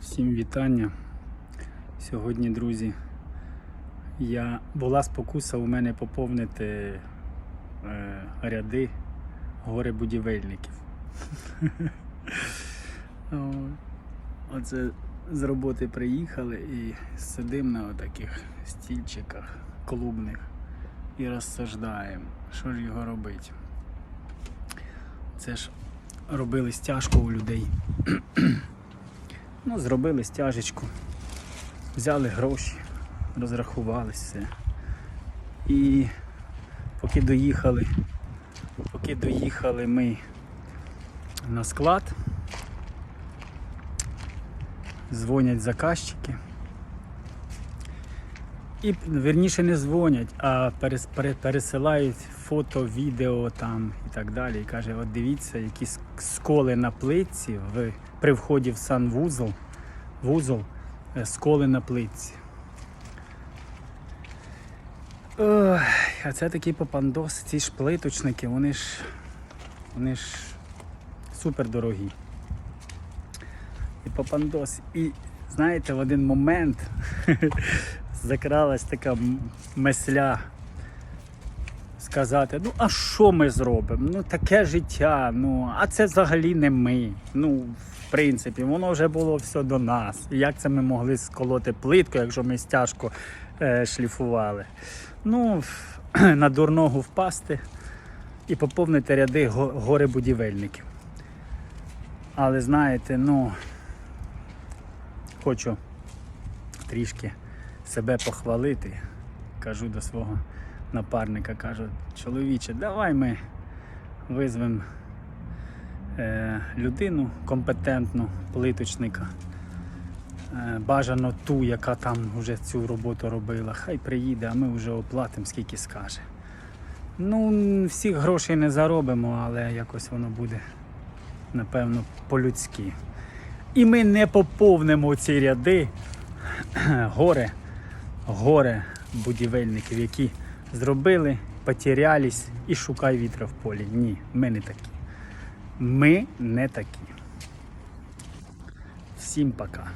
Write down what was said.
Всім вітання. Сьогодні, друзі, я була спокуса у мене поповнити е, ряди горе-будівельників. Оце з роботи приїхали і сидимо на таких стільчиках клубних і розсуждаємо, що ж його робити. Це ж робили стяжку у людей. Ну, зробили стяжечку, взяли гроші, розрахувалися все. І поки доїхали, поки доїхали ми на склад, дзвонять заказчики. І верніше не дзвонять, а перес- пере- пересилають фото, відео там і так далі. І каже, от дивіться, які сколи на плитці в, при вході в санвузол, вузол, е, сколи на плитці. Ой, а це такий попандос, ці ж плиточники, вони ж, вони ж супер дорогі. І попандос. І знаєте, в один момент закралась така м- месля сказати, ну а що ми зробимо? Ну таке життя, ну а це взагалі не ми. Ну, в принципі, воно вже було все до нас. Як це ми могли сколоти плитку, якщо ми стяжку е, шліфували? Ну, на дурногу впасти і поповнити ряди го- горе-будівельників. Але знаєте, ну хочу трішки себе похвалити. Кажу до свого напарника, кажу, чоловіче, давай ми визвемо е, людину компетентну, плиточника. Е, бажано ту, яка там вже цю роботу робила. Хай приїде, а ми вже оплатимо, скільки скаже. Ну, всіх грошей не заробимо, але якось воно буде, напевно, по-людськи. І ми не поповнимо ці ряди горе, горе будівельників, які зробили, потерялись і шукай вітра в полі. Ні, ми не такі. Ми не такі. Всім пока.